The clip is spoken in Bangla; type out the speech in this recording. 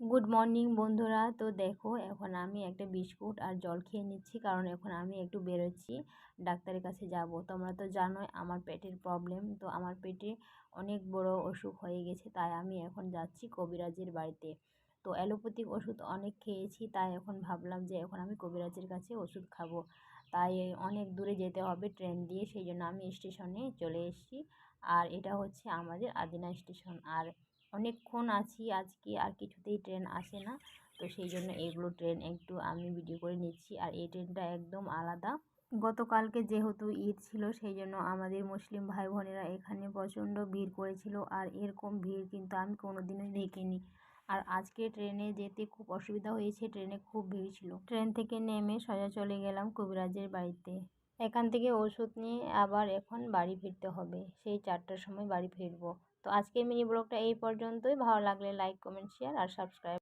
গুড মর্নিং বন্ধুরা। তো দেখো, এখন আমি একটা বিস্কুট আর জল খেয়ে নিচ্ছি, কারণ এখন আমি একটু বেরোচ্ছি, ডাক্তারের কাছে যাব। তোমরা তো জানোই আমার পেটের প্রবলেম তো আমার পেটে অনেক বড় অসুখ হয়ে গেছে, তাই আমি এখন যাচ্ছি কবিরাজের বাড়িতে। তো অ্যালোপ্যাথিক ওষুধ অনেক খেয়েছি, তাই এখন ভাবলাম যে এখন আমি কবিরাজের কাছে ওষুধ খাব। তাই অনেক দূরে যেতে হবে ট্রেন দিয়ে, সেই জন্য আমি স্টেশনে চলে এসেছি। আর এটা হচ্ছে আমাদের আদিনা স্টেশন। আর অনেকক্ষণ আছি, আজকে আর কিছুতেই ট্রেন আসে না। তো সেই জন্য এগুলো ট্রেন একটু আমি ভিডিও করে নিচ্ছি। আর এই ট্রেনটা একদম আলাদা। গতকালকে যেহেতু ঈদ ছিল, সেই জন্য আমাদের মুসলিম ভাই বোনেরা এখানে প্রচণ্ড ভিড় করেছিল। আর এরকম ভিড় কিন্তু আমি কোনো দিনই দেখিনি। আর আজকে ট্রেনে যেতে খুব অসুবিধা হয়েছে, ট্রেনে খুব ভিড় ছিল। ট্রেন থেকে নেমে সোজা চলে গেলাম কবিরাজের বাড়িতে। এখান থেকে ওষুধ নিয়ে আবার এখন বাড়ি ফিরতে হবে। সেই চারটার সময় বাড়ি ফিরবো। তো আজকে মিনি ব্লগটা এই পর্যন্তই। ভালো লাগলে লাইক কমেন্ট শেয়ার আর সাবস্ক্রাইব